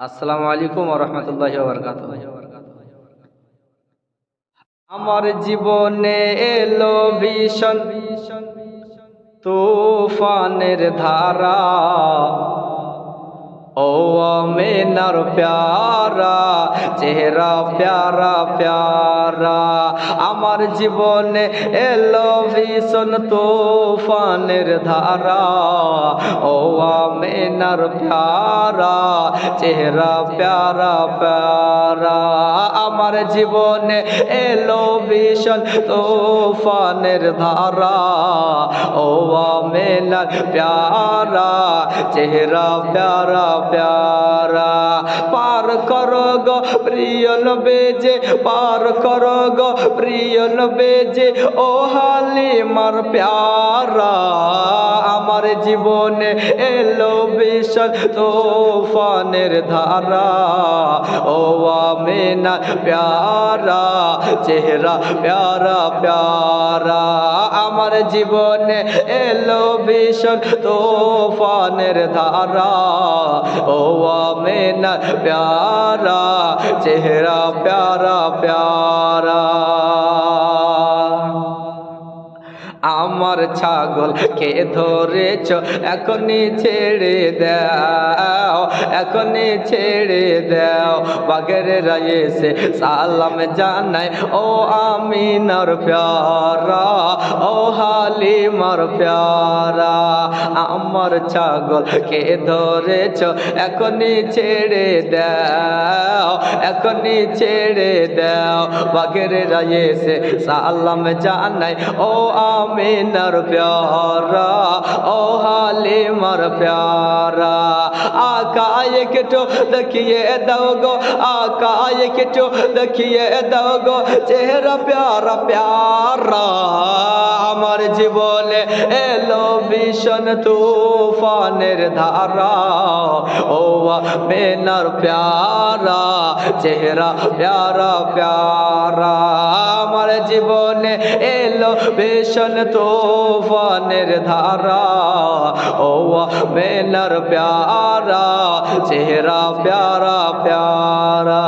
আসসালামু আলাইকুম রহমতুল্লাহ বরকাত আমার জীবনে এলো ভীষণ তুফানের ধারা। ও আমেনার প্যারা, চেহারা প্যারা প্যারা। আমার জীবনে এলো ভীষণ তুফানের ধারা। ও আমেনার প্যারা, চেহারা প্যারা প্যারা। আমার জীবনে এলো ভীষণ তুফানের ধারা। ও আমেনার প্যারা, চেহারা প্যারা প্যারা পার করো গো প্রিয় বেজে পার করো গো প্রিয় বেজে ও হালিমার প্যারা, আমার জীবনে এলো বিশাল তোফানের ধারা। ও আমেনা প্যারা, চেহারা প্যারা প্যারা, আমার জীবনে এলো ভীষণ তোফানের ধারা। ও আমেনা প্যারা চেহারা প্যারা প্যারা আমার ছাগল কে ধরেছ এখনই ছেড়ে দাও এখনই ছেড়ে দাও। বাগের রায়েছে সালাম জানাই ও আমিনার প্যারা, ও হালিমার প্যারা, আমার ছাগল কে ধরেছ, এখনই ছেড়ে দাও, এখনই ছেড়ে দাও। বাগের রায়েছে সালাম জানাই ও আমিনার প্যারা, ও হালিমার প্যারা আকায় কেটো দেখিয়ে দাও গো আকায় কেটো দেখিয়ে দাও গো চেহারা প্যারা প্যারা আমার জীবনে এলো ভীষণ তুফানের ধারা ও বেনার প্যারা চেহারা প্যারা প্যারা আমার জীবনে এলো ভীষণ তুফানের ধারা ও বেনার প্যারা চেহারা প্যারা প্যারা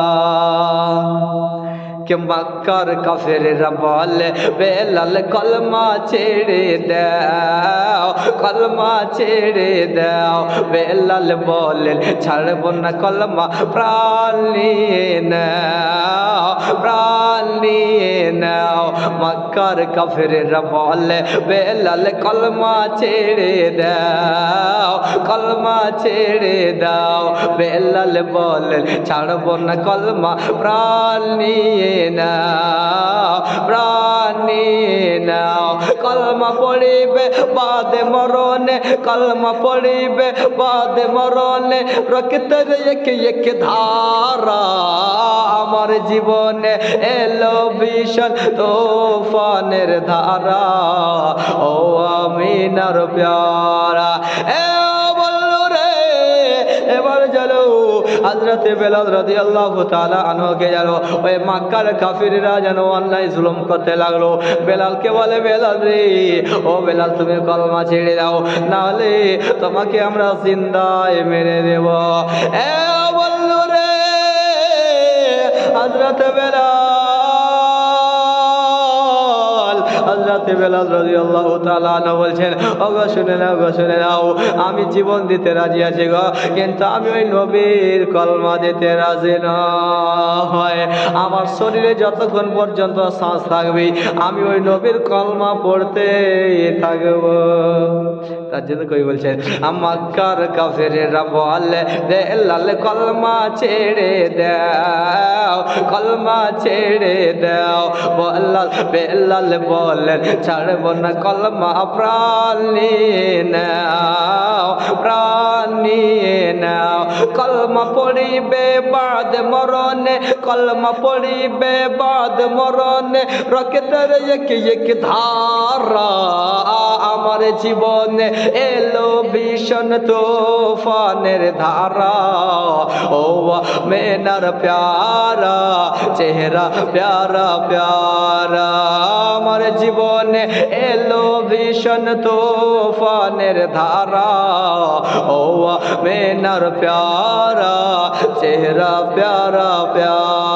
কে মক্কার কাফেররা বলে বেলাল কলমা ছেড়ে দাও কলমা ছেড়ে দাও বেলাল বলেন ছাড়ব না কলমা প্রাণ নিয়ে নাও প্রাণ নিয়ে নাও। মক্কার কাফেররা বলে, বেলাল কলমা ছেড়ে দাও, কলমা ছেড়ে দাও। বেলাল বলেন, ছাড়ব না কলমা, প্রাণ নিয়ে নাও, প্রাণ নিয়ে নাও। কলমা পড়িবে বাদে মরণে, কলমা পড়িবে বাদে মরণে রক্তের এক এক ধারা। আমার জীবনে এলো ভীষণ তোফানের ধারা। ও আমিনার প্যারা। এ বলল রে, এবার চলো হজরতে বেলাল রাজি আল্লাহ তালা আনহকে যেন ওই মাক্কার কাফিররা যেন অন্যায় জুলুম করতে লাগল। বেলালকে বলে, বেলাল রে, ও বেলাল, তুমি কলমা ছেড়ে দাও, নাহলে তোমাকে আমরা জিন্দায় মেরে দেব। এ বলল রে হজরত বেলাল আমি জীবন দিতে রাজি আছি গো, কিন্তু আমি ওই নবীর কলমা দিতে রাজি নয় আমার শরীরে যতক্ষণ পর্যন্ত শ্বাস থাকবে, আমি ওই নবীর কলমা পড়তে থাকব। তার জন্য কই বলছেন আমাকার কাফেরেরা বলে বেলাল কলমা ছেড়ে দাও, কলমা ছেড়ে দাও। বল্লাল বেলাল বলেন ছাড়ব না কলমা, প্রাণ নাও প্রাণ নাও। কলমা পড়িবে বাদ মরণে, কলমা পড়িবে বাদ মরণে রকেটের এক এক ধারা আমার জীবনে। এলো ভীষণ তোফানের ধারা। ও মেনার প্যারা, চেহারা প্যারা প্যারা। আমার জীবনে এলো ভীষণ তোফানের ধারা। ও মেনার প্যারা, চেহারা প্যারা প্যারা।